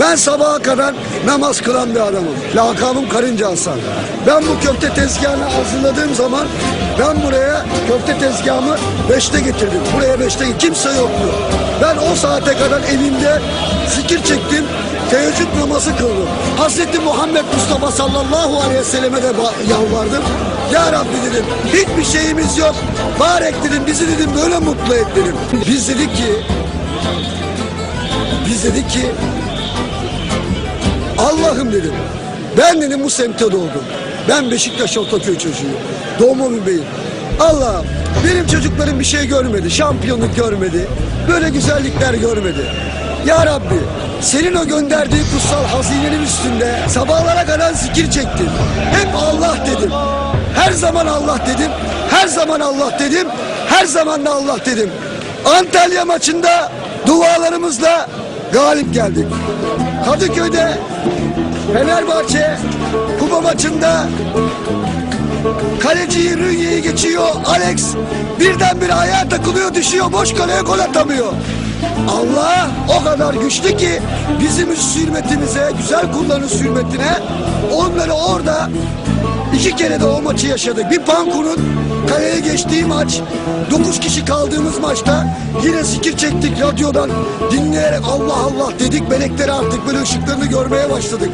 Ben sabaha kadar namaz kılan bir adamım. Lakabım Karınca Hasan. Ben bu köfte tezgahını hazırladığım zaman ben buraya köfte tezgahımı beşte getirdim. Buraya beşte kimse yoktu. Ben o saate kadar evimde zikir çektim. Teheccüd namazı kıldım. Hazreti Muhammed Mustafa sallallahu aleyhi ve selleme de yalvardım. Ya Rabbi dedim hiçbir şeyimiz yok. Barek dedim bizi dedim böyle mutlu et dedim. Biz dedik ki biz dedik ki Allah'ım dedim. Ben dedim bu semtte doğdum. Ben Beşiktaş Ortaköy çocuğuyum. Doğma beyim. Allah'ım benim çocuklarım bir şey görmedi. Şampiyonluk görmedi. Böyle güzellikler görmedi. Ya Rabbi senin o gönderdiği kutsal hazinenin üstünde sabahlara kadar zikir çektim. Hep Allah dedim. Her zaman Allah dedim. Her zaman Allah dedim. Her zaman da Allah dedim. Antalya maçında dualarımızla galip geldik. Kadıköy'de Fenerbahçe kupa maçında kaleciyi Rüyü'yü geçiyor. Alex birdenbire ayağa takılıyor düşüyor. Boş kaleye gol atamıyor. Allah o kadar güçlü ki bizim hürmetimize, güzel kulların hürmetine onları orada iki kere de o maçı yaşadık. Bir Panku'nun kaleye geçtiği maç, dokuz kişi kaldığımız maçta yine zikir çektik radyodan dinleyerek Allah Allah dedik. Melekleri artık böyle ışıklarını görmeye başladık.